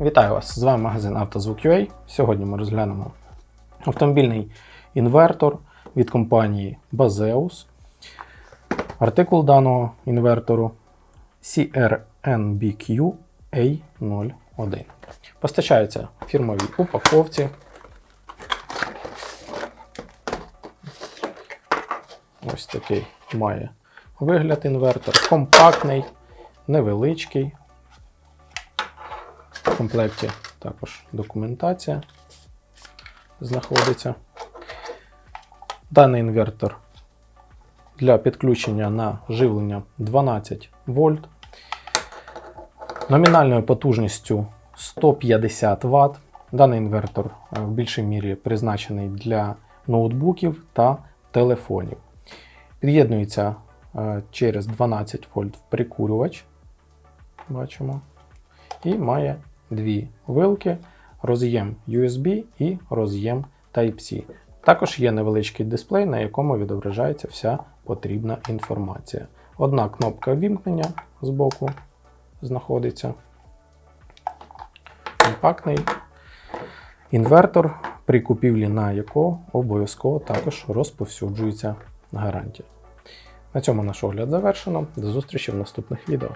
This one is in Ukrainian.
Вітаю вас! З вами магазин «Автозвук.UA». Сьогодні ми розглянемо автомобільний інвертор від компанії Bazeus. Артикул даного інвертору CRNBQ A01. Постачається в фірмовій упаковці. Ось такий має вигляд інвертор. Компактний, невеличкий. Комплекті також документація знаходиться. Даний інвертор для підключення на живлення 12 вольт. Номінальною потужністю 150 Вт. Даний інвертор е, в більшій мірі призначений для ноутбуків та телефонів. Під'єднується е, через 12 вольт в прикурювач. Бачимо. І має дві вилки, роз'єм USB і роз'єм Type-C. Також є невеличкий дисплей, на якому відображається вся потрібна інформація. Одна кнопка вімкнення збоку знаходиться. Компактний інвертор, при купівлі на якого обов'язково також розповсюджується гарантія. На цьому наш огляд завершено. До зустрічі в наступних відео.